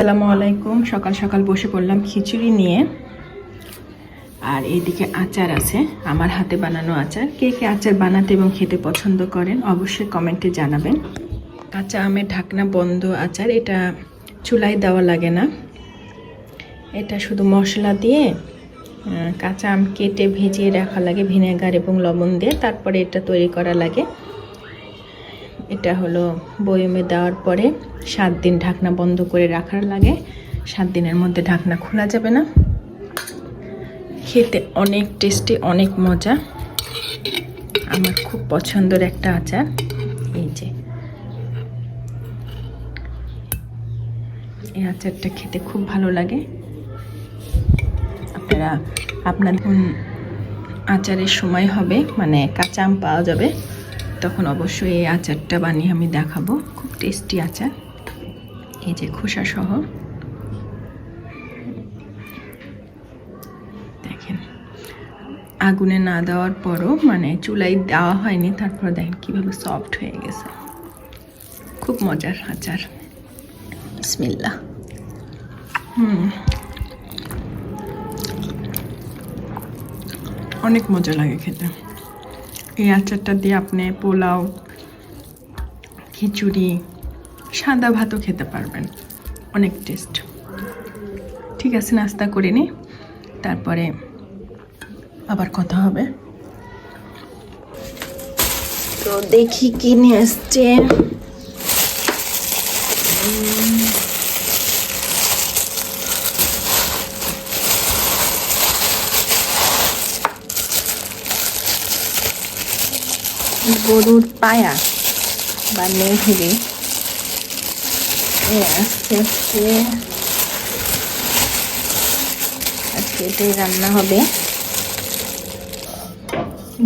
আসসালামু আলাইকুম। সকাল সকাল বসে পড়লাম খিচুড়ি নিয়ে। আর এইদিকে আচার আছে। আমার হাতে বানানো আচার। কে কে আচার বানাতে এবং খেতে পছন্দ করেন অবশ্যই কমেন্টে জানাবেন। কাঁচা আমের ঢাকনা বন্ধ আচার, এটা চুলায় দেওয়া লাগে না। এটা শুধু মশলা দিয়ে কাঁচা আম কেটে ভেজিয়ে রাখা লাগে, ভিনেগার এবং লবণ দিয়ে। তারপরে এটা তৈরি করা লাগে। এটা হলো বয়মে দেওয়ার পরে সাত দিন ঢাকনা বন্ধ করে রাখার লাগে। সাত দিনের মধ্যে ঢাকনা খোলা যাবে না। খেতে অনেক টেস্টি অনেক মজা। আমার খুব পছন্দের একটা আচার। এই যে। এই আচারটা খেতে খুব ভালো লাগে। আপনারা, আপনাদের কোন আচারের সময় হবে? মানে কাঁচা আম পাওয়া যাবে। তখন অবশ্যই এই আচারটা বানিয়ে আমি দেখাবো। খুব টেস্টি আচার। এই যে খোসা সহ। দেখেন। আগুনে না দেওয়ার পরও মানে চুলায় দেওয়া হয়নি, তারপর দেখেন কীভাবে সফট হয়ে গেছে। খুব মজার আচার। বিসমিল্লাহ। হুম। অনেক মজা লাগে খেতে। এই আচারটা দিয়ে আপনি পোলাও, খিচুড়ি, সাদা ভাতও খেতে পারবেন। অনেক টেস্ট ঠিক আছে, নাস্তা করে নি। তারপরে আবার কথা হবে। তো দেখি কি নিয়ে আসছে গরুর পায়া বা নেভেলি আস্তে আস্তে আজকে এটাই রান্না হবে।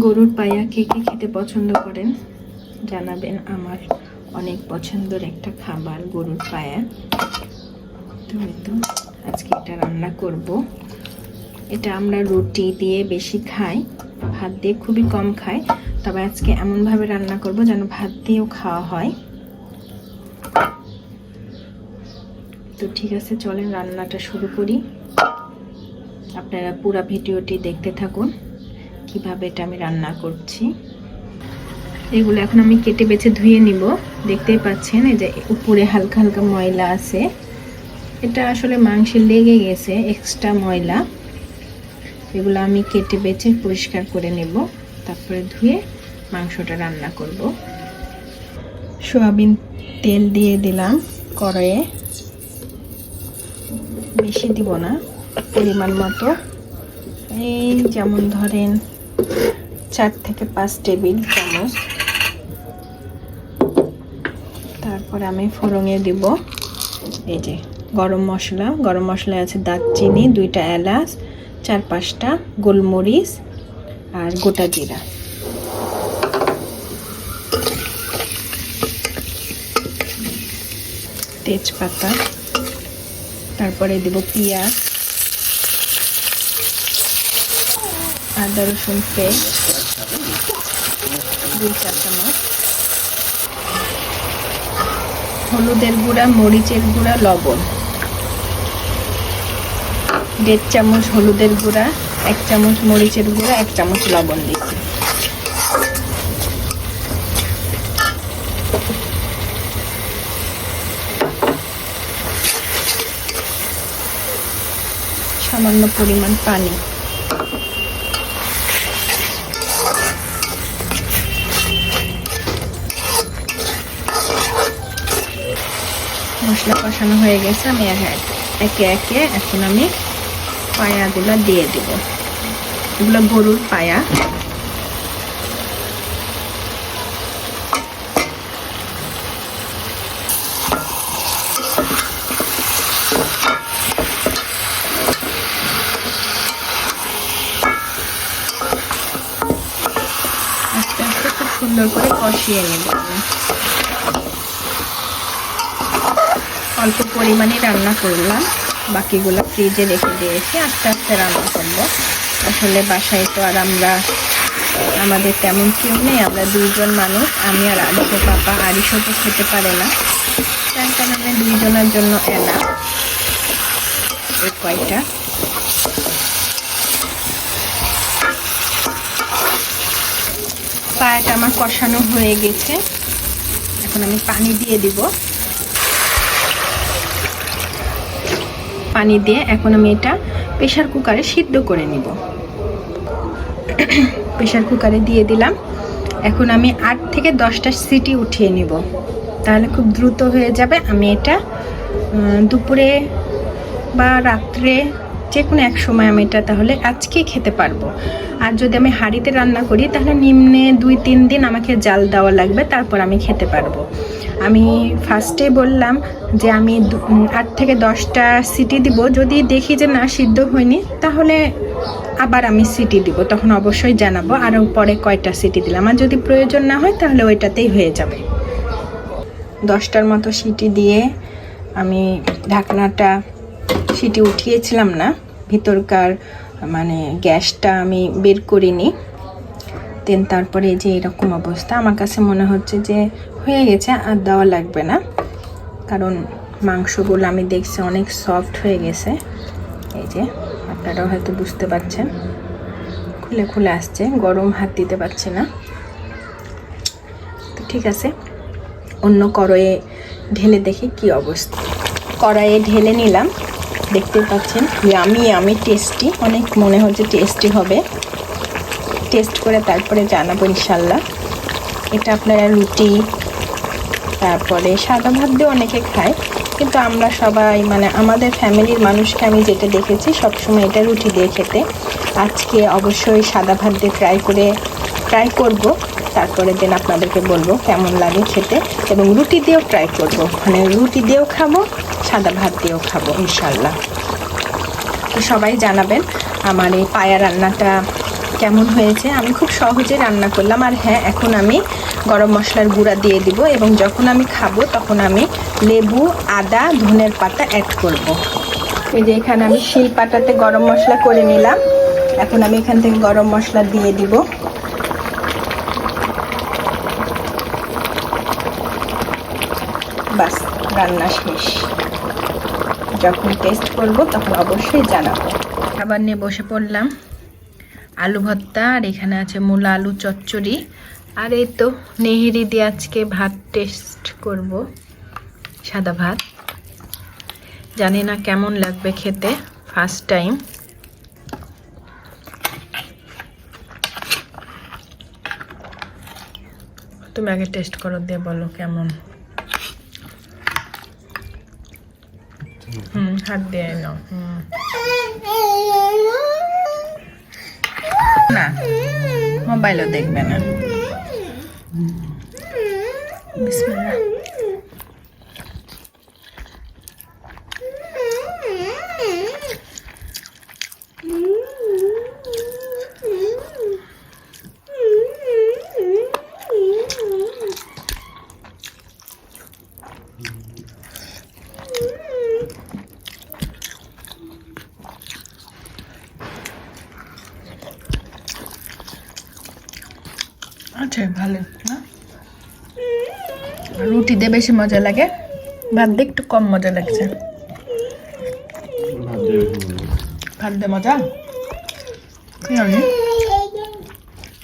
গরুর পায়া কে কে খেতে পছন্দ করেন জানাবেন আমার অনেক পছন্দের একটা খাবার গরুর পায়া। তো আজকে এটা রান্না করব। এটা আমরা রুটি দিয়ে বেশি খাই। ভাত দিয়ে খুবই কম খায়। তবে আজকে এমনভাবে রান্না করব যেন ভাত দিয়েও খাওয়া হয়। তো ঠিক আছে, চলেন রান্নাটা শুরু করি। আপনারা পুরো ভিডিওটি দেখতে থাকুন, কীভাবে এটা আমি রান্না করছি। এগুলো এখন আমি কেটে বেছে ধুয়ে নিব। দেখতেই পাচ্ছেন, এই যে উপরে হালকা হালকা ময়লা আছে। এটা আসলে মাংসে লেগে গেছে এক্সট্রা ময়লা। এগুলো আমি কেটে বেছে পরিষ্কার করে নেব। তারপরে ধুয়ে মাংসটা রান্না করব। সোয়াবিন তেল দিয়ে দিলাম কড়াইয়ে। বেশি দিব না, পরিমাণ মতো। এই যেমন ধরেন চার থেকে পাঁচ টেবিল চামচ। তারপরে আমি ফোড়ঙে দিব। এই যে গরম মশলা, গরম মশলায় আছে দারচিনি, দুইটা এলাচ চার পাঁচটা গোলমরিচ আর গোটা জিরা। তেজপাতা, তারপরে দেব পেঁয়াজ, আদা, রসুন পেস্ট হলুদের গুঁড়া, মরিচের গুঁড়া, লবণ। দেড় চামচ হলুদের গুঁড়া, এক চামচ মরিচের গুঁড়া, এক চামচ লবণ দিচ্ছি। সামান্য পরিমাণ পানি। মশলা কষানো হয়ে গেছে, আমি একে একে এখন আমি পায়াগুলো দিয়ে দিব। এগুলো গরুর পায়া। আস্তে আস্তে খুব সুন্দর করে কষিয়ে নেব। অল্প পরিমাণে রান্না করলাম। বাকিগুলো ফ্রিজে রেখে দিয়েছি। আস্তে আস্তে রান্না করব। আসলে বাসায় তো আর আমরা, আমাদের তেমন কেউ নেই, আমরা দুইজন মানুষ। আমি আর আরিশো পাপা আড়িশো তো খেতে পারে না। তার কারণে দুইজনের জন্য এই কয়টা? পায়াটা আমার কষানো হয়ে গেছে। এখন আমি পানি দিয়ে দিব। পানি দিয়ে এখন আমি এটা প্রেশার কুকারে সিদ্ধ করে নিব। প্রেশার কুকারে দিয়ে দিলাম। এখন আমি আট থেকে দশটা সিটি উঠিয়ে নিব। তাহলে খুব দ্রুত হয়ে যাবে। আমি এটা দুপুরে বা রাত্রে যে কোনো এক সময় আমি এটা তাহলে আজকে খেতে পারব। আর যদি আমি হাঁড়িতে রান্না করি, তাহলে নিম্নে দুই, তিন দিন আমাকে জাল দেওয়া লাগবে, তারপর আমি খেতে পারব। আমি ফার্স্টে বললাম যে আমি আট থেকে দশটা সিটি দিব। যদি দেখি যে না, সিদ্ধ হয়নি, তাহলে আবার আমি সিটি দিব। তখন অবশ্যই জানাব, আরও পরে কয়টা সিটি দিলাম। আর যদি প্রয়োজন না হয়, তাহলে ওইটাতেই হয়ে যাবে। দশটার মতো সিটি দিয়ে আমি ঢাকনাটা সিটি উঠিয়েছিলাম না। ভিতরকার মানে গ্যাসটা আমি বের করিনি। দেন তারপরে যে এরকম অবস্থা, আমার কাছে মনে হচ্ছে যে হয়ে গেছে, আর দেওয়া লাগবে না। কারণ মাংসগুলো আমি দেখছি অনেক সফট হয়ে গেছে। এই যে, আপনারাও হয়তো বুঝতে পারছেন। খুলে খুলে আসছে, গরম হাত দিতে পারছি না। তো ঠিক আছে, অন্য কড়াইয়ে ঢেলে দেখি কি অবস্থা। কড়াইয়ে ঢেলে নিলাম। দেখতে পাচ্ছেন। আমি আমি টেস্টি অনেক মনে হচ্ছে টেস্টি হবে। টেস্ট করে তারপরে জানাব ইনশাল্লাহ। এটা আপনারা রুটি, তারপরে সাদা ভাত দিয়ে অনেকে খায়, কিন্তু আমরা সবাই মানে আমাদের ফ্যামিলির মানুষকে আমি যেটা দেখেছি, সবসময় এটা রুটি দিয়ে খেতে। আজকে অবশ্যই সাদা ভাত দিয়ে ট্রাই করে ট্রাই করব। তারপরে দিন আপনাদেরকে বলব কেমন লাগে খেতে এবং রুটি দিয়েও ট্রাই করব। মানে রুটি দিয়েও খাব, সাদা ভাত দিয়েও খাব ইনশাল্লাহ তো সবাই জানাবেন আমার এই পায়া রান্নাটা কেমন হয়েছে। আমি খুব সহজে রান্না করলাম। আর হ্যাঁ এখন আমি গরম মশলার গুঁড়া দিয়ে দিব এবং যখন আমি খাব তখন আমি লেবু, আদা, ধনের পাতা অ্যাড করব। এই যে এখানে আমি শিল পাটাতে গরম মশলা করে নিলাম। এখন আমি এখান থেকে গরম মশলা দিয়ে দিব। বাস, রান্না শেষ। যখন টেস্ট করব, তখন অবশ্যই জানাব। খাবার নিয়ে বসে পড়লাম। আলু ভর্তা, আর এখানে আছে মূলা আলু চচ্চড়ি। আর এই তো নেহেরি দিয়ে আজকে ভাত টেস্ট করব, সাদা ভাত। জানি না কেমন লাগবে খেতে ফার্স্ট টাইম তুমি আগে টেস্ট করো, দিয়ে বলো কেমন। হুম হাত দিয়ে নাও হুম না মোবাইলও দেখবে না বিসমিল্লাহ আচ্ছা ভালো না রুটি দিয়ে বেশি মজা লাগে ভাত দিয়ে একটু কম মজা লাগছে। ভাত দিয়ে মজা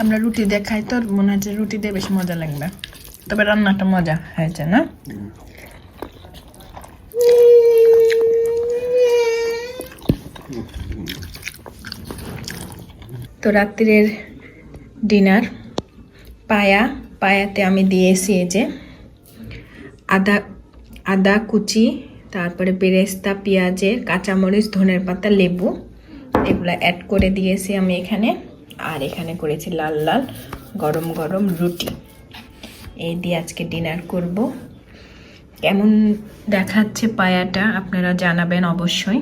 আমরা রুটি দিয়ে খাই তো মনে হচ্ছে রুটি দিয়ে বেশি মজা লাগবে তবে রান্নাটা মজা হয়েছে না? তো রাত্রির ডিনার পায়া পায়াতে আমি দিয়েছি এই যে। আদা আদা, কুচি, তারপরে বেরেস্তা, পেঁয়াজের, কাঁচামরিচ, ধনের পাতা, লেবু, এগুলো অ্যাড করে দিয়েছি আমি এখানে। আর এখানে করেছি লাল লাল, গরম গরম রুটি। এই দিয়ে আজকে ডিনার করব। কেমন দেখাচ্ছে পায়াটা আপনারা জানাবেন অবশ্যই।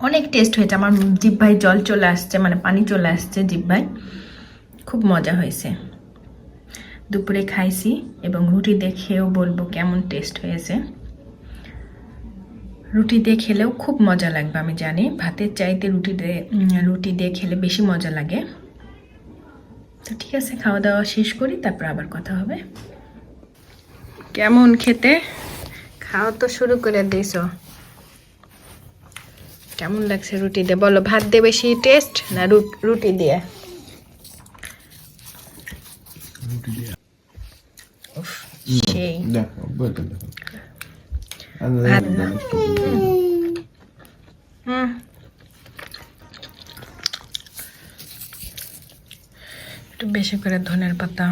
অনেক টেস্ট হয়েছে। আমার জিব্বায় জল চলে আসছে মানে পানি চলে আসছে জিব্বায়। খুব মজা হয়েছে। দুপুরে খাইছি এবং রুটি দিয়ে খেয়েও বলব কেমন টেস্ট হয়েছে। রুটি দিয়ে খেলেও খুব মজা লাগবে, আমি জানি। ভাতের চাইতে রুটি দিয়ে রুটি দিয়ে খেলে বেশি মজা লাগে। তো ঠিক আছে, খাওয়া দাওয়া শেষ করি, তারপর আবার কথা হবে। কেমন খেতে? খাওয়া তো শুরু করে দিয়েছ। কেমন লাগছে রুটি দিয়ে? বলো, ভাত দিয়ে বেশি টেস্ট না রুটি দিয়ে উফ, সেই দেখো বইটা দেখো ভাত আচ্ছা, হুম একটু বেশি করে ধনের পাতা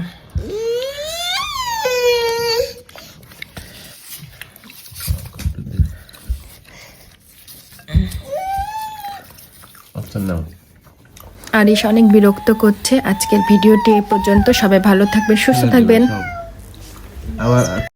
আরিশ অনেক বিরক্ত করছে। আজকের ভিডিওটি এই পর্যন্ত। সবাই ভালো থাকবেন সুস্থ থাকবেন। আমার